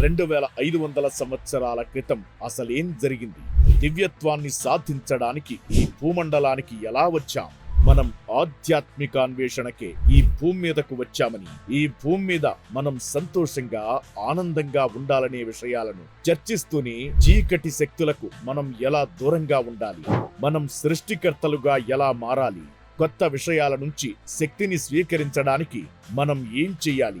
రెండు వేల ఐదు వందల సంవత్సరాల క్రితం అసలేం జరిగింది? దివ్యత్వాన్ని సాధించడానికి ఈ భూమండలానికి ఎలా వచ్చాం? మనం ఆధ్యాత్మిక అన్వేషణకే ఈ భూమి మీదకు వచ్చామని ఈ భూమి మీద మనం సంతోషంగా ఆనందంగా ఉండాలనే విషయాలను చర్చిస్తూనే చీకటి శక్తులకు మనం ఎలా దూరంగా ఉండాలి? మనం సృష్టికర్తలుగా ఎలా మారాలి? కొత్త విషయాల నుంచి శక్తిని స్వీకరించడానికి మనం ఏం చేయాలి?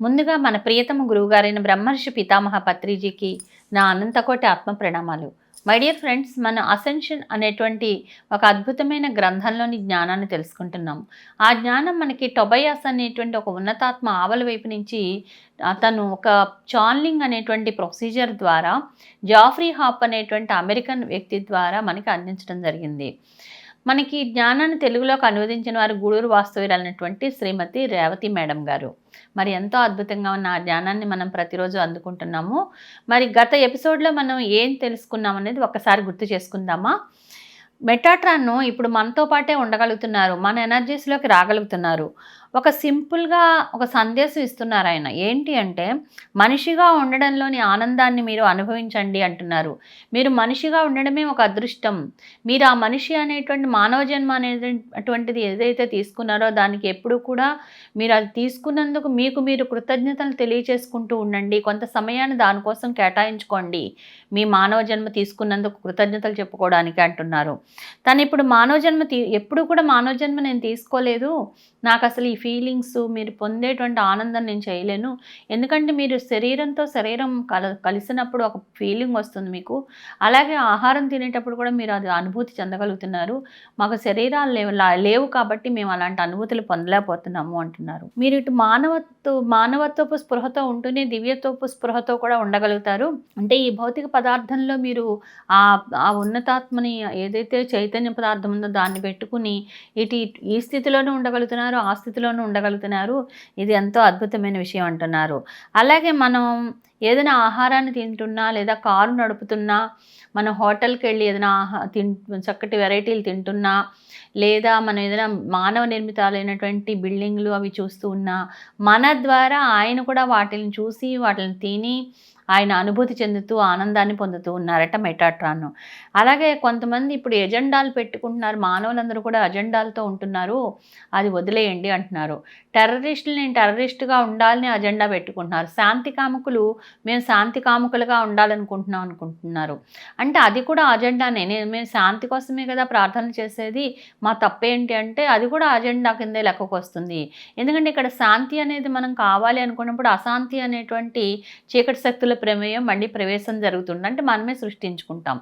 ముందుగా మన ప్రియతమ గురువుగారైన బ్రహ్మర్షి పితామహ పత్రిజీకి నా అనంతకోటి ఆత్మ ప్రణామాలు. మై డియర్ ఫ్రెండ్స్ మన అసెన్షన్ అనేటువంటి ఒక అద్భుతమైన గ్రంథంలోని జ్ఞానాన్ని తెలుసుకుంటున్నాం. ఆ జ్ఞానం మనకి టొబయాస్ అనేటువంటి ఒక ఉన్నతాత్మ ఆవల వైపు నుంచి అతను ఒక చాన్లింగ్ అనేటువంటి ప్రొసీజర్ ద్వారా జాఫ్రీ హాప్ అనేటువంటి అమెరికన్ వ్యక్తి ద్వారా మనకి అందించడం జరిగింది. మనకి జ్ఞానాన్ని తెలుగులోకి అనువదించిన వారు గూడూరు వాస్తవ్యురాలైనటువంటి శ్రీమతి రేవతి మేడం గారు. మరి ఎంతో అద్భుతంగా ఉన్న ఆ జ్ఞానాన్ని మనం ప్రతిరోజు అందుకుంటున్నాము. మరి గత ఎపిసోడ్లో మనం ఏం తెలుసుకున్నాం అనేది ఒకసారి గుర్తు చేసుకుందామా? మెటాట్రాన్ను ఇప్పుడు మనతో పాటే ఉండగలుగుతున్నారు. మన ఎనర్జీస్లోకి రాగలుగుతున్నారు. ఒక సింపుల్గా ఒక సందేశం ఇస్తున్నారు ఆయన. ఏంటి అంటే మనిషిగా ఉండడంలోని ఆనందాన్ని మీరు అనుభవించండి అంటున్నారు. మీరు మనిషిగా ఉండడమే ఒక అదృష్టం. మీరు ఆ మనిషి అనేటువంటి మానవ జన్మ అనేది అటువంటిది ఏదైతే తీసుకున్నారో దానికి ఎప్పుడు కూడా మీరు అది తీసుకున్నందుకు మీకు మీరు కృతజ్ఞతలు తెలియచేసుకుంటూ ఉండండి. కొంత సమయాన్ని దానికోసం కేటాయించుకోండి. మీ మానవ జన్మ తీసుకున్నందుకు కృతజ్ఞతలు చెప్పుకోవడానికి అంటున్నారు. తను ఇప్పుడు మానవ జన్మ తీ ఎప్పుడు కూడా మానవ జన్మ నేను తీసుకోలేదు. నాకు అసలు ఈ ఫీలింగ్స్ మీరు పొందేటువంటి ఆనందం నేను చేయలేను. ఎందుకంటే మీరు శరీరంతో శరీరం కల కలిసినప్పుడు ఒక ఫీలింగ్ వస్తుంది మీకు. అలాగే ఆహారం తినేటప్పుడు కూడా మీరు అది అనుభూతి చెందగలుగుతున్నారు. మాకు శరీరాలు లేవు లేవు కాబట్టి మేము అలాంటి అనుభూతులు పొందలేకపోతున్నాము అంటున్నారు. మీరు ఇటు మానవత్వ మానవత్వపు స్పృహతో ఉంటూనే దివ్యత్వపు స్పృహతో కూడా ఉండగలుగుతారు. అంటే ఈ భౌతిక పదార్థంలో మీరు ఆ ఆ ఉన్నతాత్మని ఏదైతే చైతన్య పదార్థం ఉందో దాన్ని పెట్టుకుని ఇటు ఈ స్థితిలోనే ఉండగలుగుతున్నారు. ఆ స్థితిలో స్థితిలోనూ ఉండగలుగుతున్నారు. ఇది ఎంతో అద్భుతమైన విషయం అంటున్నారు. అలాగే మనం ఏదైనా ఆహారాన్ని తింటున్నా లేదా కారు నడుపుతున్నా మనం హోటల్కి వెళ్ళి ఏదైనా ఆహా తిన్ చక్కటి వెరైటీలు తింటున్నా లేదా మనం ఏదైనా మానవ నిర్మితాలైనటువంటి బిల్డింగ్లు అవి చూస్తూ ఉన్నా మన ద్వారా ఆయన కూడా వాటిని చూసి వాటిని తిని ఆయన అనుభూతి చెందుతూ ఆనందాన్ని పొందుతూ ఉన్నారట మెటాట్రాన్ అలాగే కొంతమంది ఇప్పుడు ఎజెండాలు పెట్టుకుంటున్నారు మానవులందరూ కూడా అజెండాలతో ఉంటున్నారు అది వదిలేయండి అంటున్నారు. టెర్రరిస్టులు నేను టెర్రరిస్టుగా ఉండాలని అజెండా పెట్టుకుంటున్నారు. శాంతి కాముకులు మేము శాంతి కాముకులుగా ఉండాలనుకుంటున్నాం అనుకుంటున్నారు. అంటే అది కూడా అజెండానే నేను మేము శాంతి కోసమే కదా ప్రార్థన చేసేది. మా తప్పేంటి అంటే అది కూడా అజెండా కిందే లెక్కకు వస్తుంది. ఎందుకంటే ఇక్కడ శాంతి అనేది మనం కావాలి అనుకున్నప్పుడు అశాంతి అనేటువంటి చీకటి శక్తుల ప్రమేయం మళ్ళీ ప్రవేశం జరుగుతుంది అంటే మనమే సృష్టించుకుంటాం.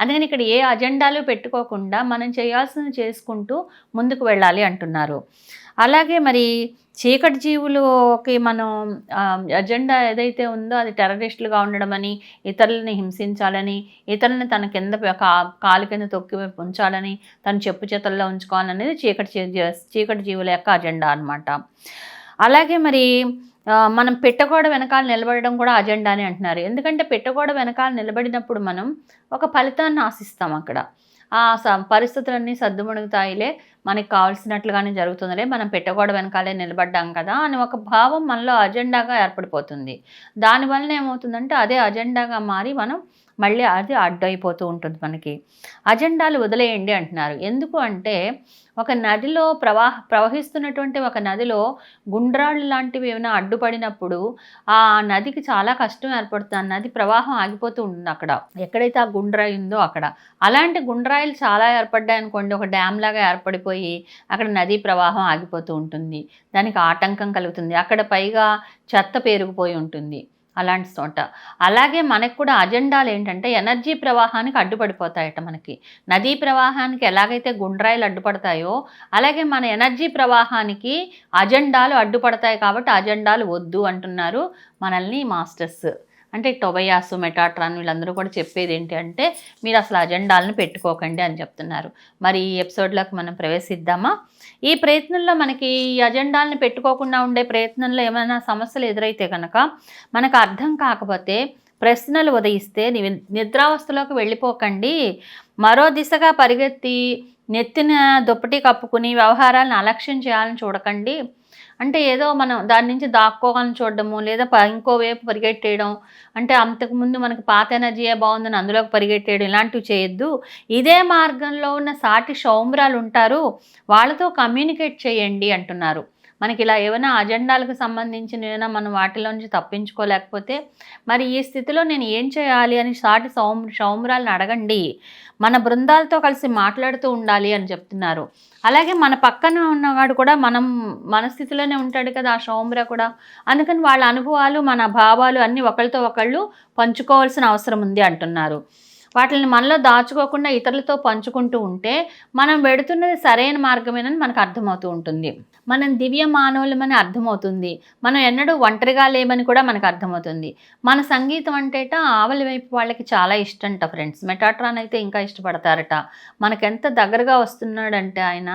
అందుకని ఇక్కడ ఏ అజెండాలు పెట్టుకోకుండా మనం చేయాల్సింది చేసుకుంటూ ముందుకు వెళ్ళాలి అంటున్నారు. అలాగే మరి చీకటి జీవులకి మనం అజెండా ఏదైతే ఉందో అది టెర్రరిస్టులుగా ఉండడమని ఇతరులని హింసించాలని ఇతరులని తన కింద కాలు కింద తొక్కి ఉంచాలని తన చెప్పు చేతల్లో ఉంచుకోవాలనేది చీకటి చీకటి జీవుల యొక్క అజెండా అనమాట అలాగే మరి మనం పెట్టగోడ వెనకాల నిలబడడం కూడా అజెండానే అంటున్నారు. ఎందుకంటే పెట్టగోడ వెనకాల నిలబడినప్పుడు మనం ఒక ఫలితాన్ని ఆశిస్తాం అక్కడ. ఆ స పరిస్థితులన్నీ సర్దుమణుగుతాయిలే మనకి కావాల్సినట్లుగానే జరుగుతుందిలే మనం పెట్టగోడ వెనకాలే నిలబడ్డాం కదా అని ఒక భావం మనలో అజెండాగా ఏర్పడిపోతుంది. దానివల్ల ఏమవుతుందంటే అదే అజెండాగా మారి మనం మళ్ళీ అది అడ్డైపోతూ ఉంటుంది మనకి. అజెండాలు వదిలేయండి అంటున్నారు. ఎందుకు అంటే ఒక నదిలో ప్రవాహ ప్రవహిస్తున్నటువంటి ఒక నదిలో గుండ్రాళ్ళు లాంటివి ఏమైనా అడ్డుపడినప్పుడు ఆ నదికి చాలా కష్టం ఏర్పడుతుంది. ఆ నది ప్రవాహం ఆగిపోతూ ఉంటుంది అక్కడ. ఎక్కడైతే ఆ గుండ్రాయి ఉందో అక్కడ. అలాంటి గుండ్రాయిలు చాలా ఏర్పడ్డాయి అనుకోండి. ఒక డ్యామ్ లాగా ఏర్పడిపోయి అక్కడ నదీ ప్రవాహం ఆగిపోతూ ఉంటుంది. దానికి ఆటంకం కలుగుతుంది. అక్కడ పైగా చెత్త పేరుకుపోయి ఉంటుంది. అలాంటి చోట. అలాగే మనకు కూడా అజెండాలు ఏంటంటే ఎనర్జీ ప్రవాహానికి అడ్డుపడిపోతాయట మనకి. నదీ ప్రవాహానికి ఎలాగైతే గుండ్రాయిలు అడ్డుపడతాయో అలాగే మన ఎనర్జీ ప్రవాహానికి అజెండాలు అడ్డుపడతాయి కాబట్టి అజెండాలు వద్దు అంటున్నారు మనల్ని మాస్టర్స్. అంటే టొబయాసు మెటాట్రాన్ వీళ్ళందరూ కూడా చెప్పేది ఏంటి అంటే మీరు అసలు అజెండాలను పెట్టుకోకండి అని చెప్తున్నారు. మరి ఈ ఎపిసోడ్లోకి మనం ప్రవేశిద్దామా? ఈ ప్రయత్నంలో మనకి ఈ అజెండాలను పెట్టుకోకుండా ఉండే ప్రయత్నంలో ఏమైనా సమస్యలు ఎదురైతే కనుక మనకు అర్థం కాకపోతే ప్రశ్నలు ఉదయిస్తే నిద్రావస్థలోకి వెళ్ళిపోకండి. మరో దిశగా పరిగెత్తి నెత్తిన దుప్పటి కప్పుకుని వ్యవహారాలను అలక్ష్యం చేయాలని చూడకండి. అంటే ఏదో మనం దాని నుంచి దాక్కోవాలని చూడడము లేదా ఇంకోవైపు ఇంకో పరిగెట్టేయడం అంటే అంతకుముందు మనకు పాత ఎనర్జీయే బాగుందని అందులోకి పరిగెట్టేయడం ఇలాంటివి చేయొద్దు. ఇదే మార్గంలో ఉన్న సాటి సౌమ్రాలు ఉంటారు వాళ్ళతో కమ్యూనికేట్ చేయండి అంటున్నారు. మనకి ఇలా ఏమైనా అజెండాలకు సంబంధించిన ఏమైనా మనం వాటిలో నుంచి తప్పించుకోలేకపోతే మరి ఈ స్థితిలో నేను ఏం చేయాలి అని సాటి సౌమ్ సౌమ్రాలను అడగండి. మన బృందాలతో కలిసి మాట్లాడుతూ ఉండాలి అని చెప్తున్నారు. అలాగే మన పక్కన ఉన్నవాడు కూడా మనం మన స్థితిలోనే ఉంటాడు కదా ఆ సౌమ్ర కూడా. అందుకని వాళ్ళ అనుభవాలు మన భావాలు అన్నీ ఒకరితో ఒకళ్ళు పంచుకోవాల్సిన అవసరం ఉంది అంటున్నారు. వాటిని మనలో దాచుకోకుండా ఇతరులతో పంచుకుంటూ ఉంటే మనం వెడుతున్నది సరైన మార్గమేనని మనకు అర్థమవుతూ ఉంటుంది. మనం దివ్య మానవులమని అర్థమవుతుంది. మనం ఎన్నడూ ఒంటరిగా లేమని కూడా మనకు అర్థమవుతుంది. మన సంగీతం అంటేట ఆవలి వైపు వాళ్ళకి చాలా ఇష్టంట ఫ్రెండ్స్. మెటాట్రాన్ అయితే ఇంకా ఇష్టపడతారట. మనకెంత దగ్గరగా వస్తున్నాడంటే ఆయన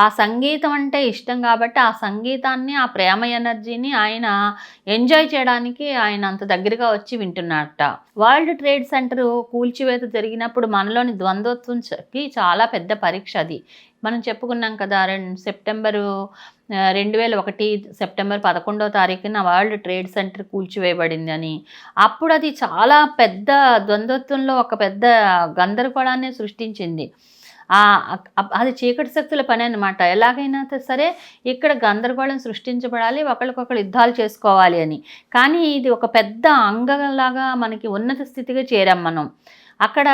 ఆ సంగీతం అంటే ఇష్టం కాబట్టి ఆ సంగీతాన్ని ఆ ప్రేమ ఎనర్జీని ఆయన ఎంజాయ్ చేయడానికి ఆయన అంత దగ్గరగా వచ్చి వింటున్నారట. వరల్డ్ ట్రేడ్ సెంటర్ కూల్చివేత జరిగినప్పుడు మనలోని ద్వంద్వత్వంకి చాలా పెద్ద పరీక్ష అది. మనం చెప్పుకున్నాం కదా రెండు సెప్టెంబరు రెండు వేల ఒకటి సెప్టెంబర్ పదకొండవ తారీఖున వరల్డ్ ట్రేడ్ సెంటర్ కూల్చివేయబడింది అని అప్పుడు అది చాలా పెద్ద ద్వంద్వత్వంలో ఒక పెద్ద గందరగోళాన్ని సృష్టించింది. అది చీకటి శక్తుల పని అనమాట ఎలాగైనా సరే ఇక్కడ గందరగోళం సృష్టించబడాలి ఒకరికొకరు యుద్ధాలు చేసుకోవాలి అని. కానీ ఇది ఒక పెద్ద అంగలాగా మనకి ఉన్నత స్థితిగా చేరాం మనం. అక్కడ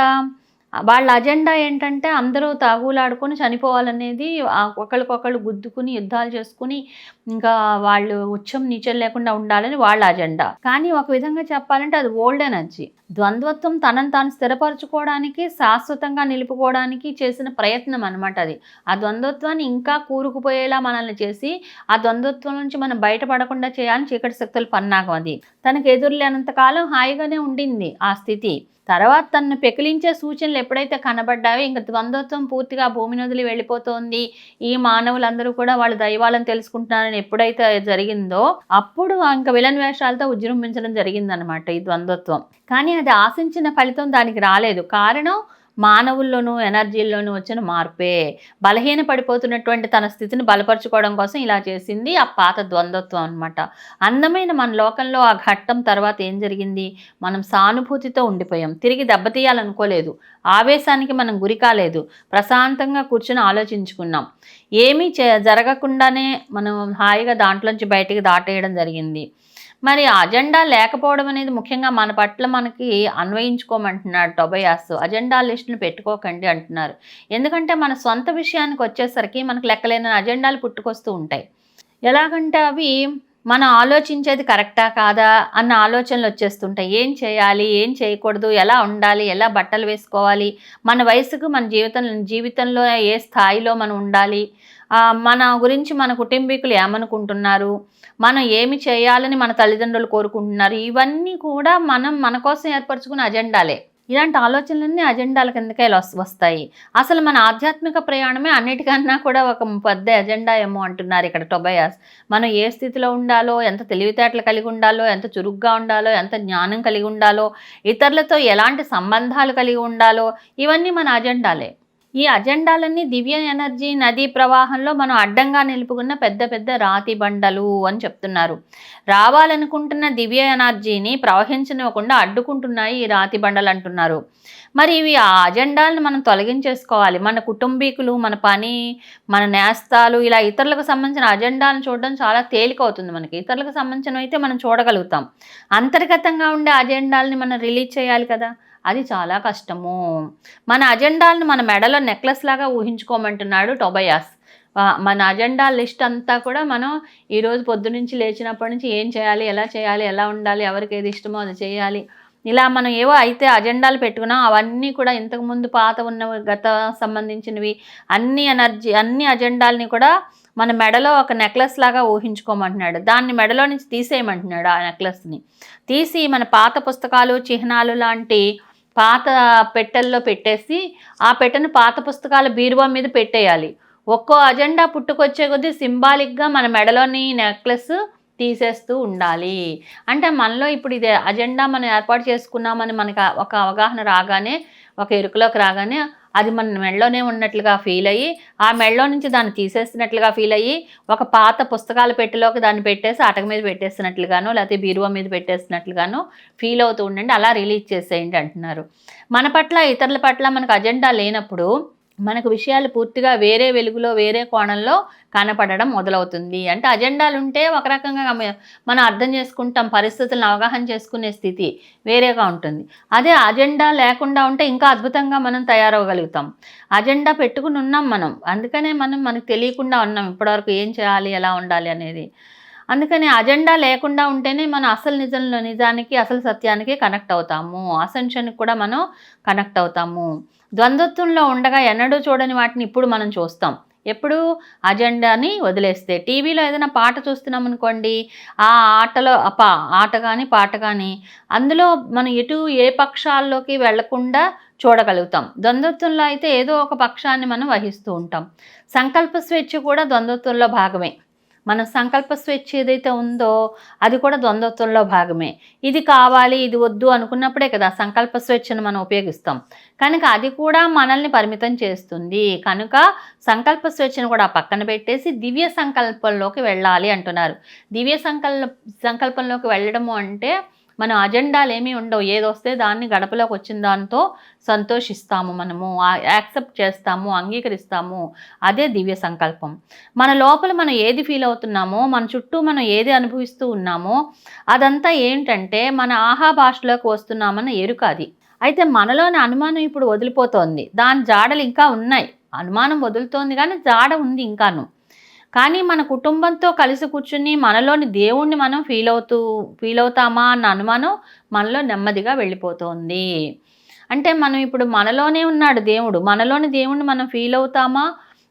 వాళ్ళ అజెండా ఏంటంటే అందరూ తాగులాడుకొని చనిపోవాలనేది ఆ ఒకరికొకళ్ళు గుద్దుకుని యుద్ధాలు చేసుకుని ఇంకా వాళ్ళు ఉచ్చం నీచం లేకుండా ఉండాలని వాళ్ళ అజెండా. కానీ ఒక విధంగా చెప్పాలంటే అది ఓల్డ్ ఎనర్జీ. ద్వంద్వత్వం తనను తాను స్థిరపరచుకోవడానికి శాశ్వతంగా నిలుపుకోవడానికి చేసిన ప్రయత్నం అనమాట అది. ఆ ద్వంద్వత్వాన్ని ఇంకా కూరుకుపోయేలా మనల్ని చేసి ఆ ద్వంద్వత్వం నుంచి మనం బయటపడకుండా చేయాలని చీకటి శక్తులు పన్నాగం అది. తనకు ఎదురులేనంత కాలం హాయిగానే ఉండింది ఆ స్థితి. తర్వాత తనను పెకిలించే సూచనలు ఎప్పుడైతే కనబడ్డావో ఇంకా ద్వంద్వత్వం పూర్తిగా భూమి వదిలి వెళ్ళిపోతోంది. ఈ మానవులందరూ కూడా వాళ్ళ దైవాలను తెలుసుకుంటున్నారని ఎప్పుడైతే జరిగిందో అప్పుడు ఇంకా విలన్ వేషాలతో ఉజృంభించడం జరిగిందనమాట ఈ ద్వంద్వత్వం. కానీ అది ఆశించిన ఫలితం దానికి రాలేదు. కారణం మానవుల్లోనూ ఎనర్జీల్లోనూ వచ్చిన మార్పే. బలహీన పడిపోతున్నటువంటి తన స్థితిని బలపరుచుకోవడం కోసం ఇలా చేసింది ఆ పాత ద్వంద్వత్వం అనమాట అందమైన మన లోకంలో ఆ ఘట్టం తర్వాత ఏం జరిగింది? మనం సానుభూతితో ఉండిపోయాం. తిరిగి దెబ్బతీయాలనుకోలేదు. ఆవేశానికి మనం గురి కాలేదు. ప్రశాంతంగా కూర్చొని ఆలోచించుకున్నాం. ఏమీ జరగకుండానే మనం హాయిగా దాంట్లోంచి బయటికి దాటేయడం జరిగింది. మరి అజెండా లేకపోవడం అనేది ముఖ్యంగా మన పట్ల మనకి అన్వయించుకోమంటున్నాడు టొబయాస్. అజెండా లిస్టును పెట్టుకోకండి అంటున్నారు. ఎందుకంటే మన సొంత విషయానికి వచ్చేసరికి మనకు లెక్కలేని అజెండాలు పుట్టుకొస్తూ ఉంటాయి. ఎలాగంటే అవి మనం ఆలోచించేది కరెక్టా కాదా అన్న ఆలోచనలు వచ్చేస్తుంటాయి. ఏం చేయాలి? ఏం చేయకూడదు? ఎలా ఉండాలి? ఎలా బట్టలు వేసుకోవాలి? మన వయసుకు మన జీవితం జీవితంలో ఏ స్థాయిలో మనం ఉండాలి? మన గురించి మన కుటుంబీకులు ఏమనుకుంటున్నారు? మనం ఏమి చేయాలని మన తల్లిదండ్రులు కోరుకుంటున్నారు ఇవన్నీ కూడా మనం మన కోసం ఏర్పరచుకున్న అజెండాలే. ఇలాంటి ఆలోచనలన్నీ అజెండాల కిందకే వస్తాయి. అసలు మన ఆధ్యాత్మిక ప్రయాణమే అన్నిటికన్నా కూడా ఒక పెద్ద అజెండా ఏమో అంటున్నారు ఇక్కడ టొబయాస్. మనం ఏ స్థితిలో ఉండాలో ఎంత తెలివితేటలు కలిగి ఉండాలో ఎంత చురుగ్గా ఉండాలో ఎంత జ్ఞానం కలిగి ఉండాలో ఇతరులతో ఎలాంటి సంబంధాలు కలిగి ఉండాలో ఇవన్నీ మన అజెండాలే. ఈ అజెండాలన్నీ దివ్య ఎనర్జీ నదీ ప్రవాహంలో మనం అడ్డంగా నిలుపుకున్న పెద్ద పెద్ద రాతి బండలు అని చెప్తున్నారు. రావాలనుకుంటున్న దివ్య ఎనర్జీని ప్రవహించనివ్వకుండా అడ్డుకుంటున్నాయి ఈ రాతి బండలు అంటున్నారు. మరి ఇవి ఆ అజెండాలను మనం తొలగించేసుకోవాలి. మన కుటుంబీకులు మన పని మన నేస్తాలు ఇలా ఇతరులకు సంబంధించిన అజెండాలను చూడడం చాలా తేలిక అవుతుంది మనకి. ఇతరులకు సంబంధించిన అయితే మనం చూడగలుగుతాం. అంతర్గతంగా ఉండే అజెండాలని మనం రిలీజ్ చేయాలి కదా. అది చాలా కష్టము. మన అజెండాలను మన మెడలో నెక్లెస్ లాగా ఊహించుకోమంటున్నాడు టొబయాస్. మన అజెండా లిస్ట్ అంతా కూడా మనం ఈరోజు పొద్దునుంచి లేచినప్పటి నుంచి ఏం చేయాలి ఎలా చేయాలి ఎలా ఉండాలి ఎవరికి ఏది ఇష్టమో అది చేయాలి. ఇలా మనం ఏవో అయితే అజెండాలు పెట్టుకున్నాం అవన్నీ కూడా ఇంతకుముందు పాత ఉన్న గత సంబంధించినవి అన్ని ఎనర్జీ అన్ని అజెండాలని కూడా మన మెడలో ఒక నెక్లెస్ లాగా ఊహించుకోమంటున్నాడు. దాన్ని మెడలో నుంచి తీసేయమంటున్నాడు ఆ నెక్లెస్ని. తీసి మన పాత పుస్తకాలు చిహ్నాలు లాంటి పాత పెట్టెల్లో పెట్టేసి ఆ పెట్టెను పాత పుస్తకాల బీరువా మీద పెట్టేయాలి. ఒక్కో అజెండా పుట్టుకొచ్చే కొద్దీ సింబాలిక్గా మన మెడలోని నెక్లెస్ తీసేస్తూ ఉండాలి. అంటే మనలో ఇప్పుడు ఇది అజెండా మనం ఏర్పాటు చేసుకున్నామని మనకి ఒక అవగాహన రాగానే ఒక ఎరుకలోకి రాగానే అది మన మెడలోనే ఉన్నట్లుగా ఫీల్ అయ్యి ఆ మెడలో నుంచి దాన్ని తీసేస్తున్నట్లుగా ఫీల్ అయ్యి ఒక పాత పుస్తకాల పెట్టెలోకి దాన్ని పెట్టేసి అటక మీద పెట్టేస్తున్నట్లుగాను లేకపోతే బీరువా మీద పెట్టేస్తున్నట్లుగాను ఫీల్ అవుతూ ఉండండి. అలా రిలీజ్ చేసేయండి అంటున్నారు. మన పట్ల ఇతరుల పట్ల మనకు అజెండా లేనప్పుడు మనకు విషయాలు పూర్తిగా వేరే వెలుగులో వేరే కోణంలో కనపడడం మొదలవుతుంది. అంటే అజెండాలు ఉంటే ఒక రకంగా మనం అర్థం చేసుకుంటాం పరిస్థితులను అవగాహన చేసుకునే స్థితి వేరేగా ఉంటుంది. అదే అజెండా లేకుండా ఉంటే ఇంకా అద్భుతంగా మనం తయారవగలుగుతాం అజెండా పెట్టుకుని ఉన్నాం మనం. అందుకనే మనం మనకు తెలియకుండా ఉన్నాం ఇప్పటివరకు ఏం చేయాలి ఎలా ఉండాలి అనేది. అందుకని అజెండా లేకుండా ఉంటేనే మనం అసలు నిజంలో నిజానికి అసలు సత్యానికి కనెక్ట్ అవుతాము. అసెన్షన్కి కూడా మనం కనెక్ట్ అవుతాము. ద్వంద్వత్వంలో ఉండగా ఎన్నడూ చూడని వాటిని ఇప్పుడు మనం చూస్తాం. ఎప్పుడు అజెండాని వదిలేస్తే టీవీలో ఏదైనా పాట చూస్తున్నాం అనుకోండి ఆ ఆటలో ఆ పా ఆట కానీ పాట కానీ అందులో మనం ఎటు ఏ పక్షాల్లోకి వెళ్ళకుండా చూడగలుగుతాం. ద్వంద్వత్వంలో అయితే ఏదో ఒక పక్షాన్ని మనం వహిస్తూ ఉంటాం. సంకల్ప స్వేచ్ఛ కూడా ద్వంద్వత్వంలో భాగమే. మన సంకల్ప స్వేచ్ఛ ఏదైతే ఉందో అది కూడా ద్వంద్వత్వంలో భాగమే. ఇది కావాలి ఇది వద్దు అనుకున్నప్పుడే కదా సంకల్ప స్వేచ్ఛను మనం ఉపయోగిస్తాం. కనుక అది కూడా మనల్ని పరిమితం చేస్తుంది. కనుక సంకల్ప స్వేచ్ఛను కూడా పక్కన పెట్టేసి దివ్య సంకల్పంలోకి వెళ్ళాలి అంటున్నారు. దివ్య సంకల్ప సంకల్పంలోకి వెళ్ళడము అంటే మనం అజెండాలు ఏమీ ఉండవు. ఏది వస్తే దాన్ని గడపలోకి వచ్చిన దాంతో సంతోషిస్తాము మనము యాక్సెప్ట్ చేస్తాము అంగీకరిస్తాము. అదే దివ్య సంకల్పం. మన లోపల మనం ఏది ఫీల్ అవుతున్నామో మన చుట్టూ మనం ఏది అనుభవిస్తూ ఉన్నామో అదంతా ఏంటంటే మన ఆహా భాషలోకి వస్తున్నామన్న ఎరుక అది. అయితే మనలోని అనుమానం ఇప్పుడు వదిలిపోతోంది. దాని జాడలు ఇంకా ఉన్నాయి. అనుమానం వదులుతోంది కానీ జాడ ఉంది ఇంకాను. కానీ మన కుటుంబంతో కలిసి కూర్చుని మనలోని దేవుణ్ణి మనం ఫీల్ అవుతూ ఫీల్ అవుతామా అన్న అనుమానం మనలో నెమ్మదిగా వెళ్ళిపోతుంది. అంటే మనం ఇప్పుడు మనలోనే ఉన్నాడు దేవుడు. మనలోని దేవుణ్ణి మనం ఫీల్ అవుతామా?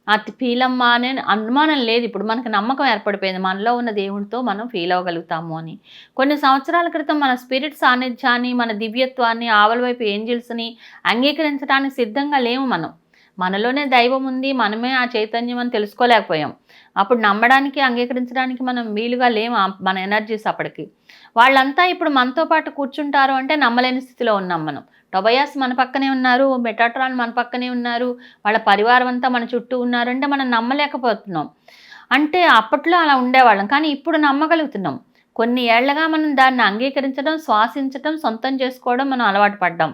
అతి ఫీల్ అమ్మా అనే అనుమానం లేదు. ఇప్పుడు మనకు నమ్మకం ఏర్పడిపోయింది. మనలో ఉన్న దేవుడితో మనం ఫీల్ అవ్వగలుగుతాము అని. కొన్ని సంవత్సరాల క్రితం మన స్పిరిట్ సాన్నిధ్యాన్ని మన దివ్యత్వాన్ని ఆవల వైపు ఏంజిల్స్ని అంగీకరించడానికి సిద్ధంగా లేము మనం. మనలోనే దైవం ఉంది మనమే ఆ చైతన్యం అని తెలుసుకోలేకపోయాం. అప్పుడు నమ్మడానికి అంగీకరించడానికి మనం వీలుగా లేము మన ఎనర్జీస్ అప్పటికి. వాళ్ళంతా ఇప్పుడు మనతో పాటు కూర్చుంటారు అంటే నమ్మలేని స్థితిలో ఉన్నాం మనం. టొబయాస్ మన పక్కనే ఉన్నారు మెటాట్రాన్ మన పక్కనే ఉన్నారు వాళ్ళ పరివారం అంతా మన చుట్టూ ఉన్నారంటే మనం నమ్మలేకపోతున్నాం. అంటే అప్పట్లో అలా ఉండేవాళ్ళం కానీ ఇప్పుడు నమ్మగలుగుతున్నాం. కొన్ని ఏళ్ళగా మనం దాన్ని అంగీకరించడం శ్వాసించడం సొంతం చేసుకోవడం మనం అలవాటు పడ్డాం.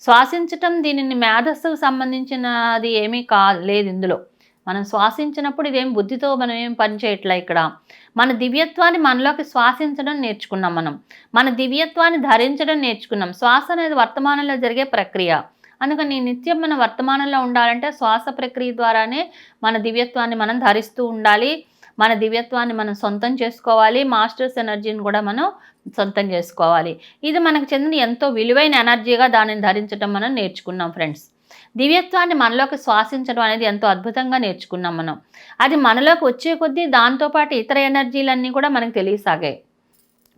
శ్వాసించటం దీనిని మేధస్సుకు సంబంధించినది ఏమీ కా లేదు ఇందులో. మనం శ్వాసించినప్పుడు ఇదేం బుద్ధితో మనం ఏం పనిచేయట్లే ఇక్కడ? మన దివ్యత్వాన్ని మనలోకి శ్వాసించడం నేర్చుకున్నాం మనం. మన దివ్యత్వాన్ని ధరించడం నేర్చుకున్నాం. శ్వాస అనేది వర్తమానంలో జరిగే ప్రక్రియ. అందుకని నిత్యం మన వర్తమానంలో ఉండాలంటే శ్వాస ప్రక్రియ ద్వారానే మన దివ్యత్వాన్ని మనం ధరిస్తూ ఉండాలి. మన దివ్యత్వాన్ని మనం సొంతం చేసుకోవాలి మాస్టర్స్ ఎనర్జీని కూడా మనం సొంతం చేసుకోవాలి. ఇది మనకు చెందిన ఎంతో విలువైన ఎనర్జీగా దానిని ధరించడం మనం నేర్చుకున్నాం ఫ్రెండ్స్. దివ్యత్వాన్ని మనలోకి శ్వాసించడం అనేది ఎంతో అద్భుతంగా నేర్చుకున్నాం మనం. అది మనలోకి వచ్చే కొద్దీ దాంతోపాటు ఇతర ఎనర్జీలన్నీ కూడా మనకు తెలియసాగాయి.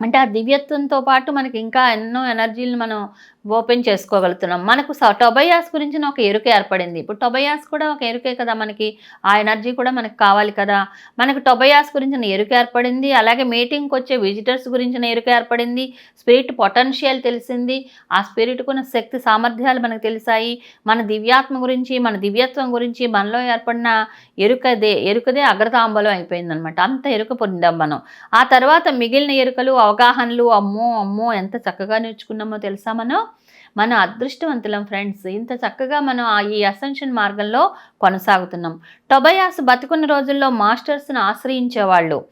అంటే ఆ దివ్యత్వంతో పాటు మనకి ఇంకా ఎన్నో ఎనర్జీలను మనం ఓపెన్ చేసుకోగలుగుతున్నాం. మనకు స- టొబయాస్ గురించిన ఒక ఎరుక ఏర్పడింది. ఇప్పుడు టొబయాస్ కూడా ఒక ఎరుకే కదా మనకి. ఆ ఎనర్జీ కూడా మనకు కావాలి కదా. మనకు టొబయాస్ గురించిన ఎరుక ఏర్పడింది. అలాగే మీటింగ్కి వచ్చే విజిటర్స్ గురించిన ఎరుక ఏర్పడింది. స్పిరిట్ పొటెన్షియల్ తెలిసింది. ఆ స్పిరిట్కు ఉన్న శక్తి సామర్థ్యాలు మనకు తెలిసాయి. మన దివ్యాత్మ గురించి మన దివ్యత్వం గురించి మనలో ఏర్పడిన ఎరుకదే ఎరుకదే అగ్రతాంబలం అయిపోయిందనమాట అంత ఎరుక పొందాం మనం. ఆ తర్వాత మిగిలిన ఎరుకలు అవగాహనలు అమ్మో అమ్మో ఎంత చక్కగా నేర్చుకున్నామో తెలుసా మనం? మన అదృష్టవంతులం ఫ్రెండ్స్. ఇంత చక్కగా మనం ఆ ఈ అసెన్షన్ మార్గంలో కొనసాగుతున్నాం. టొబయాస్ బతికున్న రోజుల్లో మాస్టర్స్ని ఆశ్రయించేవాళ్ళు.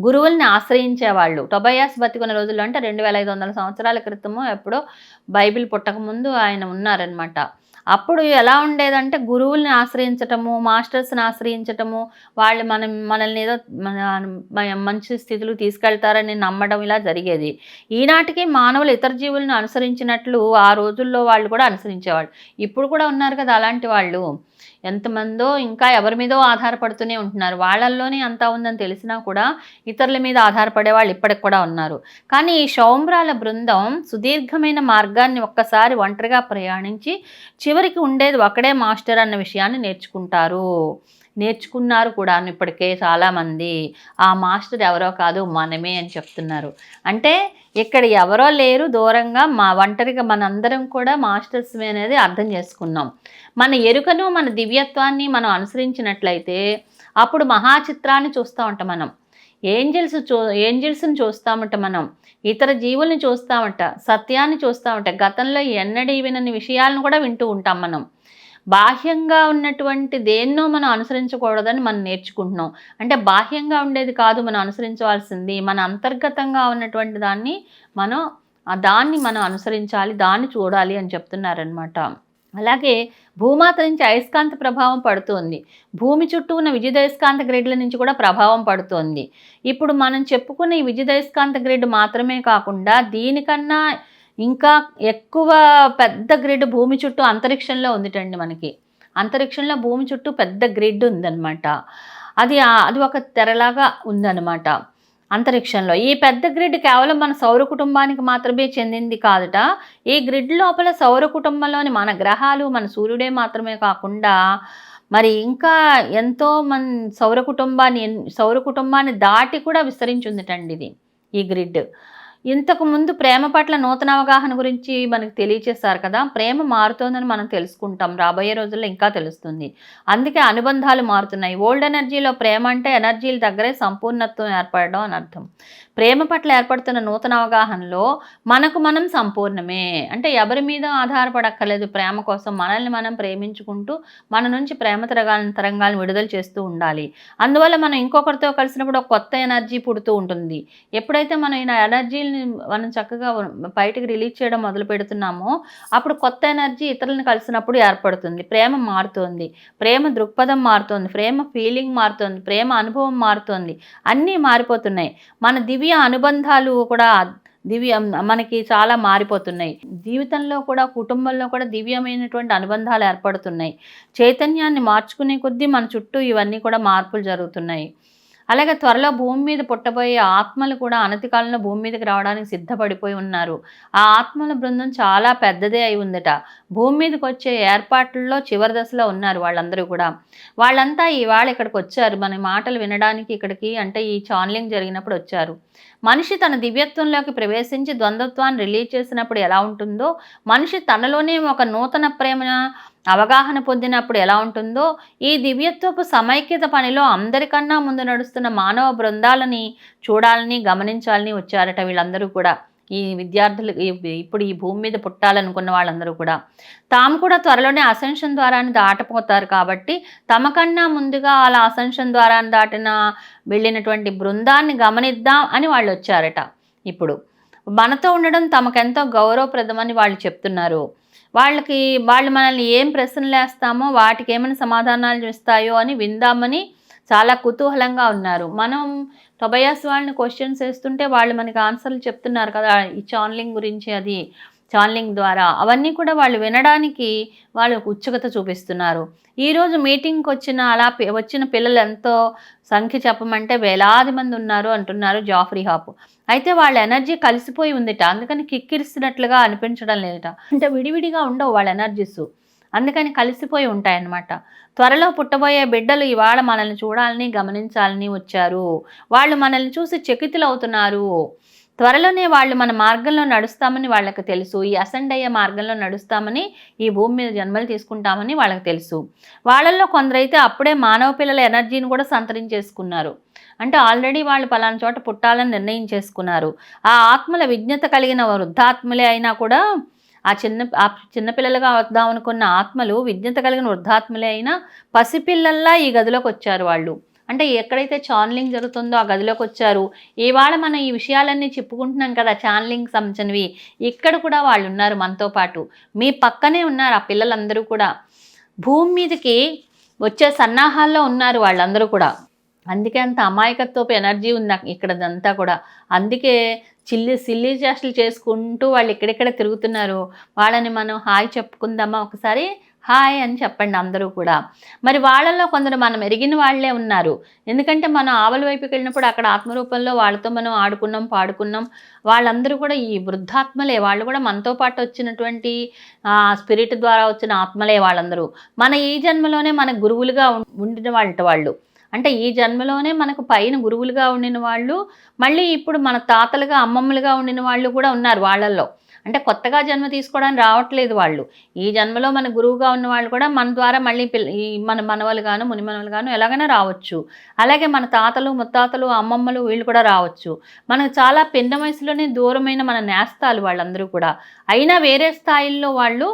గురువుల్ని ఆశ్రయించేవాళ్ళు. టొబయాస్ బతికున్న రోజుల్లో అంటే రెండు వేల ఐదు వందల సంవత్సరాల క్రితము ఎప్పుడో బైబిల్ పుట్టకముందు ఆయన ఉన్నారనమాట అప్పుడు ఎలా ఉండేదంటే గురువుల్ని ఆశ్రయించటము మాస్టర్స్ని ఆశ్రయించటము వాళ్ళు మనం మనల్ని ఏదో మన- మంచి స్థితిలో తీసుకెళ్తారని నమ్మడం ఇలా జరిగేది. ఈనాటికి మానవులు ఇతర జీవులను అనుసరించినట్లు ఆ రోజుల్లో వాళ్ళు కూడా అనుసరించేవాళ్ళు. ఇప్పుడు కూడా ఉన్నారు కదా అలాంటి వాళ్ళు. ఎంతమందో ఇంకా ఎవరి మీదో ఆధారపడుతూనే ఉంటున్నారు. వాళ్ళల్లోనే అంతా ఉందని తెలిసినా కూడా ఇతరుల మీద ఆధారపడే వాళ్ళు ఇప్పటికి కూడా ఉన్నారు. కానీ ఈ శౌంబ్రాల బృందం సుదీర్ఘమైన మార్గాన్ని ఒక్కసారి ఒంటరిగా ప్రయాణించి చివరికి ఉండేది ఒకడే మాస్టర్ అన్న విషయాన్ని నేర్చుకుంటారు. నేర్చుకున్నారు కూడా ఇప్పటికే చాలామంది. ఆ మాస్టర్ ఎవరో కాదు మనమే అని చెప్తున్నారు. అంటే ఇక్కడ ఎవరో లేరు దూరంగా మా ఒంటరిగా మనందరం కూడా మాస్టర్స్ అనేది అర్థం చేసుకున్నాం. మన ఎరుకను మన దివ్యత్వాన్ని మనం అనుసరించినట్లయితే అప్పుడు మహాచిత్రాన్ని చూస్తూ ఉంటాం మనం. ఏంజల్స్ చూ ఏంజల్స్ని చూస్తామట మనం. ఇతర జీవుల్ని చూస్తామట సత్యాన్ని చూస్తామట గతంలో ఎన్నడీ వినని విషయాలను కూడా వింటూ ఉంటాం మనం. బాహ్యంగా ఉన్నటువంటి దేన్నో మనం అనుసరించకూడదని మనం నేర్చుకుంటున్నాం. అంటే బాహ్యంగా ఉండేది కాదు మనం అనుసరించవలసింది. మన అంతర్గతంగా ఉన్నటువంటి దాన్ని మనం దాన్ని మనం అనుసరించాలి దాన్ని చూడాలి అని చెప్తున్నారనమాట అలాగే భూమాత నుంచి అయస్కాంత ప్రభావం పడుతోంది. భూమి చుట్టూ ఉన్న విద్యుదయస్కాంత గ్రిడ్ల నుంచి కూడా ప్రభావం పడుతోంది. ఇప్పుడు మనం చెప్పుకున్న ఈ విద్యుదయస్కాంత గ్రిడ్ మాత్రమే కాకుండా దీనికన్నా ఇంకా ఎక్కువ పెద్ద గ్రిడ్ భూమి చుట్టూ అంతరిక్షంలో ఉందిటండి మనకి. అంతరిక్షంలో భూమి చుట్టూ పెద్ద గ్రిడ్ ఉందన్నమాట. అది అది ఒక తెరలాగా ఉందన్నమాట అంతరిక్షంలో. ఈ పెద్ద గ్రిడ్ కేవలం మన సౌర కుటుంబానికి మాత్రమే చెందింది కాదుట. ఈ గ్రిడ్ లోపల సౌర కుటుంబంలోని మన గ్రహాలు మన సూర్యుడే మాత్రమే కాకుండా మరి ఇంకా ఎంతో మన సౌర కుటుంబాన్ని సౌర కుటుంబాన్ని దాటి కూడా విస్తరించి ఉందిటండి ఇది ఈ గ్రిడ్. ఇంతకు ముందు ప్రేమ పట్ల నూతన అవగాహన గురించి మనకు తెలియచేశారు కదా. ప్రేమ మారుతోందని మనం తెలుసుకుంటాం. రాబోయే రోజుల్లో ఇంకా తెలుస్తుంది. అందుకే అనుబంధాలు మారుతున్నాయి. ఓల్డ్ ఎనర్జీలో ప్రేమ అంటే ఎనర్జీల దగ్గరే సంపూర్ణత్వం ఏర్పడడం అని అర్థం. ప్రేమ పట్ల ఏర్పడుతున్న నూతన అవగాహనలో మనకు మనం సంపూర్ణమే. అంటే ఎవరి మీద ఆధారపడక్కర్లేదు ప్రేమ కోసం మనల్ని మనం ప్రేమించుకుంటూ మన నుంచి ప్రేమ తరంగాలను తరంగాలను విడుదల చేస్తూ ఉండాలి. అందువల్ల మనం ఇంకొకరితో కలిసినప్పుడు ఒక కొత్త ఎనర్జీ పుడుతూ ఉంటుంది. ఎప్పుడైతే మనం ఈ ఎనర్జీని మనం చక్కగా బయటకు రిలీజ్ చేయడం మొదలు పెడుతున్నామో అప్పుడు కొత్త ఎనర్జీ ఇతరులను కలిసినప్పుడు ఏర్పడుతుంది. ప్రేమ మారుతోంది. ప్రేమ దృక్పథం మారుతోంది. ప్రేమ ఫీలింగ్ మారుతోంది. ప్రేమ అనుభవం మారుతోంది. అన్నీ మారిపోతున్నాయి. మన దివ్య అనుబంధాలు కూడా దివ్య మనకి చాలా మారిపోతున్నాయి. జీవితంలో కూడా కుటుంబంలో కూడా దివ్యమైనటువంటి అనుబంధాలు ఏర్పడుతున్నాయి. చైతన్యాన్ని మార్చుకునే కొద్దీ మన చుట్టూ ఇవన్నీ కూడా మార్పులు జరుగుతున్నాయి. అలాగే త్వరలో భూమి మీద పుట్టబోయే ఆత్మలు కూడా అనతి కాలంలో భూమి మీదకి రావడానికి సిద్ధపడిపోయి ఉన్నారు. ఆ ఆత్మల బృందం చాలా పెద్దదే అయి ఉందట. భూమి మీదకి వచ్చే ఏర్పాట్లలో చివరి దశలో ఉన్నారు వాళ్ళందరూ కూడా. వాళ్ళంతా ఇవాళ ఇక్కడికి వచ్చారు. మన మాటలు వినడానికి ఇక్కడికి అంటే ఈ ఛానలింగ్ జరిగినప్పుడు వచ్చారు. మనిషి తన దివ్యత్వంలోకి ప్రవేశించి ద్వంద్వత్వాన్ని రిలీజ్ చేసినప్పుడు ఎలా ఉంటుందో మనిషి తనలోనే ఒక నూతన ప్రేమ అవగాహన పొందినప్పుడు ఎలా ఉంటుందో ఈ దివ్యత్వపు సమైక్యత పనిలో అందరికన్నా ముందు నడుస్తున్న మానవ బృందాలని చూడాలని గమనించాలని వచ్చారట వీళ్ళందరూ కూడా. ఈ విద్యార్థులు ఇప్పుడు ఈ భూమి మీద పుట్టాలనుకున్న వాళ్ళందరూ కూడా తాము కూడా త్వరలోనే అసెన్షన్ ద్వారాన్ని దాటపోతారు కాబట్టి తమకన్నా ముందుగా అలా అసెన్షన్ ద్వారాన్ని దాటిన వెళ్ళినటువంటి బృందాన్ని గమనిద్దాం అని వాళ్ళు వచ్చారట. ఇప్పుడు మనతో ఉండడం తమకెంతో గౌరవప్రదమని వాళ్ళు చెప్తున్నారు. వాళ్ళకి వాళ్ళు మనల్ని ఏం ప్రశ్నలు వేస్తామో వాటికి ఏమైనా సమాధానాలు ఇస్తాయో అని విందామని చాలా కుతూహలంగా ఉన్నారు. మనం టొబయాస్ వాళ్ళని క్వశ్చన్స్ వేస్తుంటే వాళ్ళు మనకి ఆన్సర్లు చెప్తున్నారు కదా ఈ చాన్లింగ్ గురించి అది చాన్లింగ్ ద్వారా. అవన్నీ కూడా వాళ్ళు వినడానికి వాళ్ళు ఉత్సుకత చూపిస్తున్నారు. ఈరోజు మీటింగ్కి వచ్చిన అలా పి- వచ్చిన పిల్లలు ఎంతో సంఖ్య చెప్పమంటే వేలాది మంది ఉన్నారు అంటున్నారు జాఫ్రీ హాప్. అయితే వాళ్ళ ఎనర్జీ కలిసిపోయి ఉందిట. అందుకని కిక్కిరిస్తున్నట్లుగా అనిపించడం లేదట. అంటే విడివిడిగా ఉండవు వాళ్ళ ఎనర్జీస్ అందుకని కలిసిపోయి ఉంటాయన్నమాట. త్వరలో పుట్టబోయే బిడ్డలు ఇవాళ మనల్ని చూడాలని గమనించాలని వచ్చారు. వాళ్ళు మనల్ని చూసి చకితులవుతున్నారు. త్వరలోనే వాళ్ళు మన మార్గంలో నడుస్తామని వాళ్ళకి తెలుసు. ఈ అసెండ్ అయ్యే మార్గంలో నడుస్తామని ఈ భూమి మీద జన్మలు తీసుకుంటామని వాళ్ళకి తెలుసు. వాళ్ళల్లో కొందరైతే అప్పుడే మానవ పిల్లల ఎనర్జీని కూడా సంతరించేసుకున్నారు. అంటే ఆల్రెడీ వాళ్ళు పలానా చోట పుట్టాలని నిర్ణయం చేసుకున్నారు ఆ ఆత్మల విజ్ఞత కలిగిన వృద్ధాత్మలే అయినా కూడా ఆ చిన్న ఆ చిన్నపిల్లలుగా వద్దాం అనుకున్న ఆత్మలు విజ్ఞత కలిగిన వృద్ధాత్మలే అయినా పసిపిల్లల్లా ఈ గదిలోకి వచ్చారు వాళ్ళు. అంటే ఎక్కడైతే ఛానలింగ్ జరుగుతుందో ఆ గదిలోకి వచ్చారు. ఇవాళ మనం ఈ విషయాలన్నీ చెప్పుకుంటున్నాం కదా ఛానలింగ్ సంబంధించినవి. ఇక్కడ కూడా వాళ్ళు ఉన్నారు మనతో పాటు. మీ పక్కనే ఉన్నారు ఆ పిల్లలందరూ కూడా. భూమి మీదకి వచ్చే సన్నాహాల్లో ఉన్నారు వాళ్ళందరూ కూడా. అందుకే అంత అమాయకత్వపు ఎనర్జీ ఉంది ఇక్కడదంతా కూడా. అందుకే చిల్లి సిల్లి చేష్టలు చేసుకుంటూ వాళ్ళు ఎక్కడెక్కడ తిరుగుతున్నారు? వాళ్ళని మనం హాయ్ చెప్పుకుందామా? ఒకసారి హాయ్ అని చెప్పండి అందరూ కూడా. మరి వాళ్ళల్లో కొందరు మనం ఎరిగిన వాళ్ళే ఉన్నారు. ఎందుకంటే మనం ఆవల వైపుకి వెళ్ళినప్పుడు అక్కడ ఆత్మరూపంలో వాళ్ళతో మనం ఆడుకున్నాం పాడుకున్నాం. వాళ్ళందరూ కూడా ఈ వృద్ధాత్మలే. వాళ్ళు కూడా మనతో పాటు వచ్చినటువంటి స్పిరిట్ ద్వారా వచ్చిన ఆత్మలే వాళ్ళందరూ. మన ఈ జన్మలోనే మన గురువులుగా ఉండిన వాళ్ళ వాళ్ళు. అంటే ఈ జన్మలోనే మనకు పైన గురువులుగా ఉండిన వాళ్ళు మళ్ళీ ఇప్పుడు మన తాతలుగా అమ్మమ్మలుగా ఉండిన వాళ్ళు కూడా ఉన్నారు వాళ్ళల్లో. అంటే కొత్తగా జన్మ తీసుకోవడానికి రావట్లేదు వాళ్ళు. ఈ జన్మలో మన గురువుగా ఉన్న వాళ్ళు కూడా మన ద్వారా మళ్ళీ పిల్ల ఈ మన మనవలు గాను ముని మనవలు గాను ఎలాగైనా రావచ్చు. అలాగే మన తాతలు ముత్తాతలు అమ్మమ్మలు వీళ్ళు కూడా రావచ్చు. మనకు చాలా పిన్న వయసులోనే దూరమైన మన నేస్తాలు వాళ్ళందరూ కూడా. అయినా వేరే స్థాయిల్లో వాళ్ళు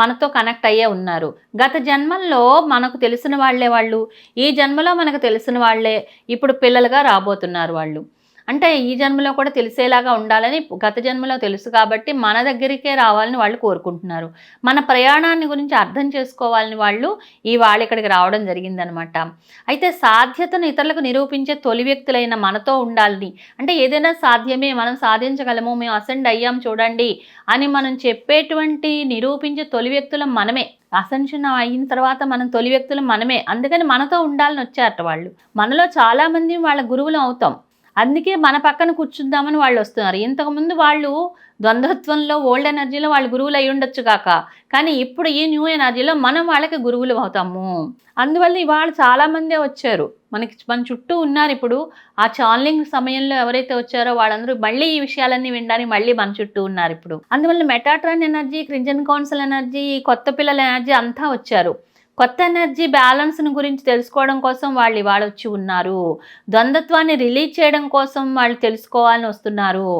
మనతో కనెక్ట్ అయ్యే ఉన్నారు. గత జన్మల్లో మనకు తెలిసిన వాళ్ళే వాళ్ళు. ఈ జన్మలో మనకు తెలిసిన వాళ్ళే. ఇప్పుడు పిల్లలుగా రాబోతున్నారు వాళ్ళు. అంటే ఈ జన్మలో కూడా తెలిసేలాగా ఉండాలని గత జన్మలో తెలుసు కాబట్టి మన దగ్గరికే రావాలని వాళ్ళు కోరుకుంటున్నారు. మన ప్రయాణాన్ని గురించి అర్థం చేసుకోవాలని వాళ్ళు ఈ వాళ్ళు ఇక్కడికి రావడం జరిగిందనమాట. అయితే సాధ్యతను ఇతరులకు నిరూపించే తొలి వ్యక్తులైన మనతో ఉండాలని అంటే ఏదైనా సాధ్యమే మనం సాధించగలము మేము అసెండ్ అయ్యాం చూడండి అని మనం చెప్పేటువంటి నిరూపించే తొలి వ్యక్తులం మనమే. అసెన్షన్ అయిన తర్వాత మనం తొలి వ్యక్తులు మనమే. అందుకని మనతో ఉండాలని వచ్చారట వాళ్ళు. మనలో చాలామంది వాళ్ళ గురువులు అవుతాం. అందుకే మన పక్కన కూర్చుందామని వాళ్ళు వస్తున్నారు. ఇంతకుముందు వాళ్ళు ద్వంద్వత్వంలో ఓల్డ్ ఎనర్జీలో వాళ్ళు గురువులు అయి ఉండొచ్చు కాక. కానీ ఇప్పుడు ఈ న్యూ ఎనర్జీలో మనం వాళ్ళకి గురువులు అవుతాము. అందువల్ల ఇవాళ చాలామందే వచ్చారు. మనకి మన చుట్టూ ఉన్నారు ఇప్పుడు. ఆ చాన్లింగ్ సమయంలో ఎవరైతే వచ్చారో వాళ్ళందరూ మళ్ళీ ఈ విషయాలన్నీ వినడానికి మళ్ళీ మన చుట్టూ ఉన్నారు ఇప్పుడు. అందువల్ల Metatron energy crimson council energy కొత్త పిల్లల ఎనర్జీ అంతా వచ్చారు. కొత్త ఎనర్జీ బ్యాలెన్స్ను గురించి తెలుసుకోవడం కోసం వాళ్ళు ఇవాళ వచ్చి ఉన్నారు. ద్వంద్వత్వాన్ని రిలీజ్ చేయడం కోసం వాళ్ళు తెలుసుకోవాలని వస్తున్నారు.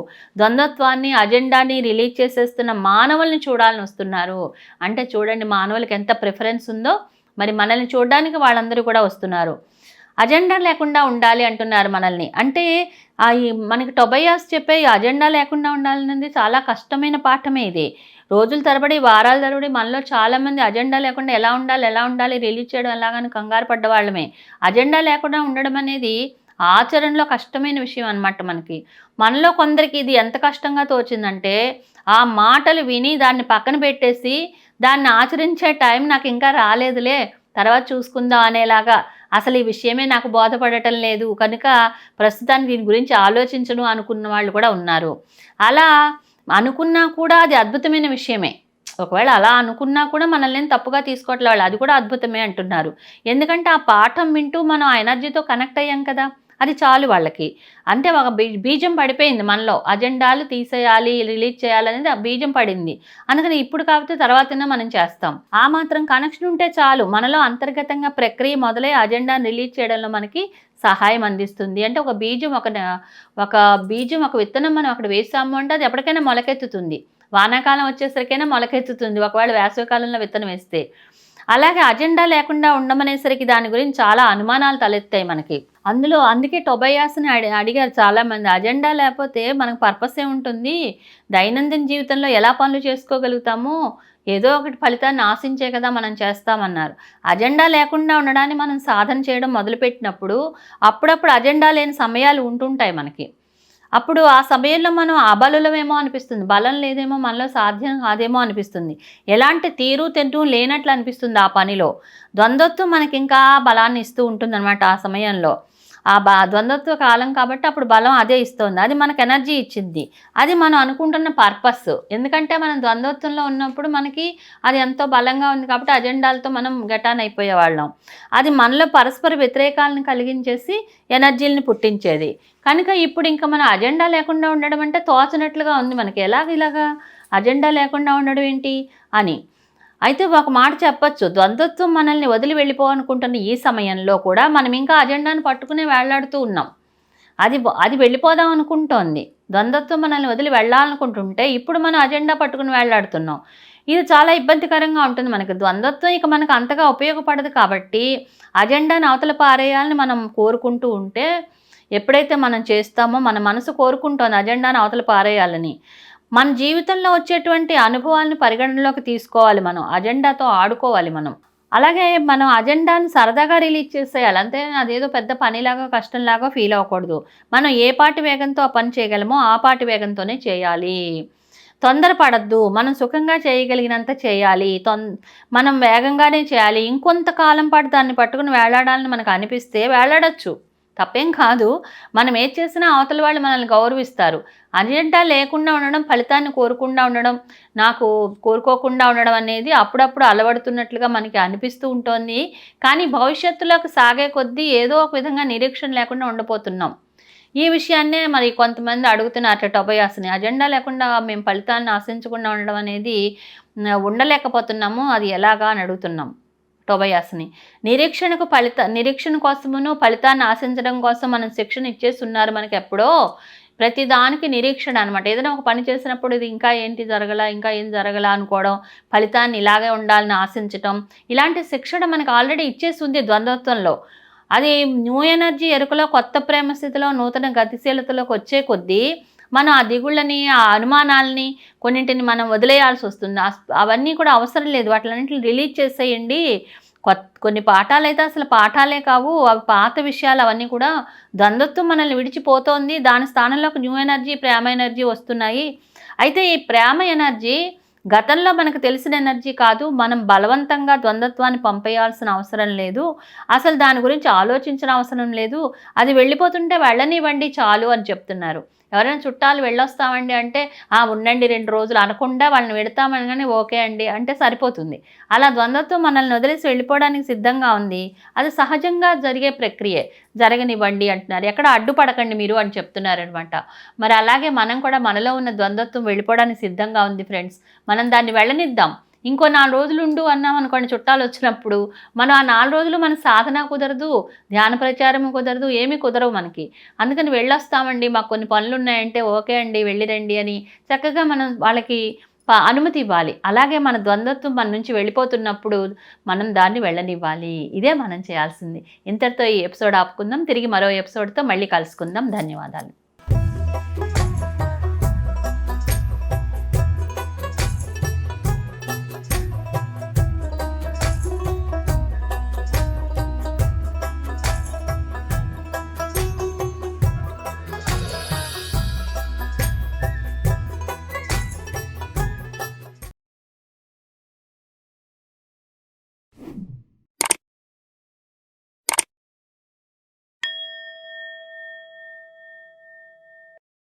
ద్వంద్వత్వాన్ని అజెండాని రిలీజ్ చేసేస్తున్న మానవుల్ని చూడాలని వస్తున్నారు. అంటే చూడండి మానవులకి ఎంత ప్రిఫరెన్స్ ఉందో మరి మనల్ని చూడడానికి వాళ్ళందరూ కూడా వస్తున్నారు. అజెండా లేకుండా ఉండాలి అంటున్నారు మనల్ని. అంటే ఈ మనకి టొబయాస్ చెప్పే ఈ అజెండా లేకుండా ఉండాలన్నది చాలా కష్టమైన పాఠమే ఇది. రోజుల తరబడి వారాల తరబడి మనలో చాలామంది అజెండా లేకుండా ఎలా ఉండాలి ఎలా ఉండాలి రిలీజ్ చేయడం ఎలాగని కంగారు పడ్డ వాళ్ళమే అజెండా లేకుండా ఉండడం అనేది ఆచరణలో కష్టమైన విషయం అన్నమాట మనకి. మనలో కొందరికి ఇది ఎంత కష్టంగా తోచిందంటే ఆ మాటలు విని దాన్ని పక్కన పెట్టేసి దాన్ని ఆచరించే టైం నాకు ఇంకా రాలేదులే తర్వాత చూసుకుందాం అనేలాగా. అసలు ఈ విషయమే నాకు బోధపడటం లేదు. కనుక ప్రస్తుతానికి దీని గురించి ఆలోచించడం అనుకున్న వాళ్ళు కూడా ఉన్నారు. అలా అనుకున్నా కూడా అది అద్భుతమైన విషయమే. ఒకవేళ అలా అనుకున్నా కూడా మనల్ని తప్పుగా తీసుకోవట్లే వాళ్ళు. అది కూడా అద్భుతమే అంటున్నారు. ఎందుకంటే ఆ పాఠం వింటూ మనం ఆ ఎనర్జీతో కనెక్ట్ అయ్యాం కదా. అది చాలు వాళ్ళకి. అంటే ఒక బీ బీజం పడిపోయింది మనలో. అజెండాలు తీసేయాలి రిలీజ్ చేయాలనేది ఆ బీజం పడింది. అందుకని ఇప్పుడు కాకపోతే తర్వాతనే మనం చేస్తాం. ఆ మాత్రం కనెక్షన్ ఉంటే చాలు. మనలో అంతర్గతంగా ప్రక్రియ మొదలై అజెండాను రిలీజ్ చేయడంలో మనకి సహాయం అందిస్తుంది. అంటే ఒక బీజం ఒక ఒక బీజం ఒక విత్తనం మనం అక్కడ వేసాము అంటే అది ఎప్పటికైనా మొలకెత్తుతుంది. వానాకాలం వచ్చేసరికైనా మొలకెత్తుతుంది. ఒకవేళ వేసవికాలంలో విత్తనం వేస్తే. అలాగే అజెండా లేకుండా ఉండమనేసరికి దాని గురించి చాలా అనుమానాలు తలెత్తాయి మనకి. అందులో అందుకే టొబయాస్ని అడి అడిగారు చాలామంది. అజెండా లేకపోతే మనకు పర్పస్ ఏముంటుంది? దైనందిన జీవితంలో ఎలా పనులు చేసుకోగలుగుతాము? ఏదో ఒకటి ఫలితాన్ని ఆశించే కదా మనం చేస్తామన్నారు. అజెండా లేకుండా ఉండడాన్ని మనం సాధన చేయడం మొదలుపెట్టినప్పుడు అప్పుడప్పుడు అజెండా లేని సమయాలు ఉంటుంటాయి మనకి. అప్పుడు ఆ సమయంలో మనం అబలులమేమో అనిపిస్తుంది. బలం లేదేమో మనలో సాధ్యం కాదేమో అనిపిస్తుంది. ఎలాంటి తీరు తెంటు లేనట్లు అనిపిస్తుంది ఆ పనిలో. ద్వంద్వత్వం మనకి ఇంకా బలాన్ని ఇస్తూ ఉంటుందన్నమాట ఆ సమయంలో. ఆ బా ద్వంద్వత్వ కాలం కాబట్టి అప్పుడు బలం అదే ఇస్తుంది. అది మనకు ఎనర్జీ ఇచ్చింది అది మనం అనుకుంటున్న పర్పస్. ఎందుకంటే మనం ద్వంద్వత్వంలో ఉన్నప్పుడు మనకి అది ఎంతో బలంగా ఉంది కాబట్టి అజెండాలతో మనం గటాన్ అయిపోయేవాళ్ళం. అది మనలో పరస్పర వ్యతిరేకాలను కలిగించేసి ఎనర్జీలను పుట్టించేది. కనుక ఇప్పుడు ఇంకా మన అజెండా లేకుండా ఉండడం అంటే తోచనట్లుగా ఉంది మనకి. ఎలాగ ఇలాగా? అజెండా లేకుండా ఉండడం ఏంటి? అని. అయితే ఒక మాట చెప్పొచ్చు. ద్వంద్వత్వం మనల్ని వదిలి వెళ్ళిపోవాలనుకుంటున్న ఈ సమయంలో కూడా మనం ఇంకా అజెండాను పట్టుకునే వేళ్ళాడుతూ ఉన్నాం. అది అది వెళ్ళిపోదాం అనుకుంటోంది. ద్వంద్వత్వం మనల్ని వదిలి వెళ్ళాలనుకుంటుంటే ఇప్పుడు మనం అజెండా పట్టుకుని వేళ్ళాడుతున్నాం ఇది చాలా ఇబ్బందికరంగా ఉంటుంది మనకి. ద్వంద్వత్వం ఇక మనకు అంతగా ఉపయోగపడదు కాబట్టి అజెండాను అవతల పారేయాలని మనం కోరుకుంటూ ఉంటే ఎప్పుడైతే మనం చేస్తామో మన మనసు కోరుకుంటోంది అజెండాను అవతల పారేయాలని. మన జీవితంలో వచ్చేటువంటి అనుభవాలను పరిగణనలోకి తీసుకోవాలి మనం అజెండాతో ఆడుకోవాలి మనం. అలాగే మనం అజెండాని సరదాగా రిలీజ్ చేసేయాలి. అంతే అదేదో పెద్ద పనిలాగా కష్టంలాగా ఫీల్ అవ్వకూడదు. మనం ఏ పాటి వేగంతో ఆ పని చేయగలమో ఆ పాటి వేగంతోనే చేయాలి. తొందరపడద్దు. మనం సుఖంగా చేయగలిగినంత చేయాలి. తొం మనం వేగంగానే చేయాలి. ఇంకొంతకాలం పాటు దాన్ని పట్టుకుని వేలాడాలని మనకు అనిపిస్తే వేలాడచ్చు. తప్పేం కాదు. మనం ఏది చేసినా అవతల వాళ్ళు మనల్ని గౌరవిస్తారు. అజెండా లేకుండా ఉండడం ఫలితాన్ని కోరకుండా ఉండడం నాకు కోరుకోకుండా ఉండడం అనేది అప్పుడప్పుడు అలవడుతున్నట్లుగా మనకి అనిపిస్తూ ఉంటుంది. కానీ భవిష్యత్తులోకి సాగే కొద్దీ ఏదో ఒక విధంగా నిరీక్షణ లేకుండా ఉండిపోతున్నాం. ఈ విషయాన్నే మరి కొంతమంది అడుగుతున్నారు టొబయాస్ని. అజెండా లేకుండా మేము ఫలితాన్ని ఆశించకుండా ఉండడం అనేది ఉండలేకపోతున్నాము. అది ఎలాగా అని అడుగుతున్నాం. టొబయాస్ని. నిరీక్షణకు ఫలిత నిరీక్షణ కోసమును ఫలితాన్ని ఆశించడం కోసం మనం శిక్షణ ఇచ్చేస్తున్నారు మనకి ఎప్పుడో ప్రతి దానికి నిరీక్షణ అనమాట ఏదైనా ఒక పని చేసినప్పుడు ఇది ఇంకా ఏంటి జరగలా ఇంకా ఏం జరగలా అనుకోవడం ఫలితాన్ని ఇలాగే ఉండాలని ఆశించటం ఇలాంటి శిక్షణ మనకు ఆల్రెడీ ఇచ్చేసి ఉంది ద్వంద్వత్వంలో. అది న్యూ ఎనర్జీ ఎరుకలో కొత్త ప్రేమ స్థితిలో నూతన గతిశీలతలోకి వచ్చే కొద్దీ మనం ఆ దిగుళ్ళని ఆ అనుమానాలని కొన్నింటిని మనం వదిలేయాల్సి వస్తుంది. అవన్నీ కూడా అవసరం లేదు. వాటిలన్నింటిని రిలీజ్ చేసేయండి. కొత్త కొన్ని పాఠాలు అయితే అసలు పాఠాలే కావు. అవి పాత విషయాలు అవన్నీ కూడా ద్వంద్వత్వం మనల్ని విడిచిపోతోంది. దాని స్థానంలోకి న్యూ ఎనర్జీ ప్రేమ ఎనర్జీ వస్తున్నాయి. అయితే ఈ ప్రేమ ఎనర్జీ గతంలో మనకు తెలిసిన ఎనర్జీ కాదు. మనం బలవంతంగా ద్వంద్వత్వాన్ని పంపేయాల్సిన అవసరం లేదు. అసలు దాని గురించి ఆలోచించిన అవసరం లేదు. అది వెళ్ళిపోతుంటే వెళ్ళనివ్వండి చాలు అని చెప్తున్నారు. ఎవరైనా చుట్టాలు వెళ్ళొస్తామండి అంటే ఆ ఉండండి రెండు రోజులు అనకుండా వాళ్ళని వెడతామని కానీ ఓకే అండి అంటే సరిపోతుంది. అలా ద్వంద్వత్వం మనల్ని వదిలేసి వెళ్ళిపోవడానికి సిద్ధంగా ఉంది. అది సహజంగా జరిగే ప్రక్రియే. జరగనివ్వండి అంటున్నారు. ఎక్కడ అడ్డుపడకండి మీరు అని చెప్తున్నారు అనమాట మరి అలాగే మనం కూడా మనలో ఉన్న ద్వంద్వత్వం వెళ్ళిపోవడానికి సిద్ధంగా ఉంది ఫ్రెండ్స్. మనం దాన్ని వెళ్ళనిద్దాం. ఇంకో నాలుగు రోజులు ఉండు అన్నాం అనుకోండి చుట్టాలు వచ్చినప్పుడు మనం ఆ నాలుగు రోజులు మన సాధన కుదరదు ధ్యాన ప్రచారం కుదరదు ఏమీ కుదరవు మనకి. అందుకని వెళ్ళొస్తామండి మాకు కొన్ని పనులు ఉన్నాయంటే ఓకే అండి వెళ్ళిరండి అని చక్కగా మనం వాళ్ళకి అనుమతి ఇవ్వాలి. అలాగే మన ద్వంద్వత్వం మన నుంచి వెళ్ళిపోతున్నప్పుడు మనం దాన్ని వెళ్ళనివ్వాలి. ఇదే మనం చేయాల్సింది. ఇంతటితో ఈ ఎపిసోడ్ ఆపుకుందాం. తిరిగి మరో ఎపిసోడ్తో మళ్ళీ కలుసుకుందాం. ధన్యవాదాలు.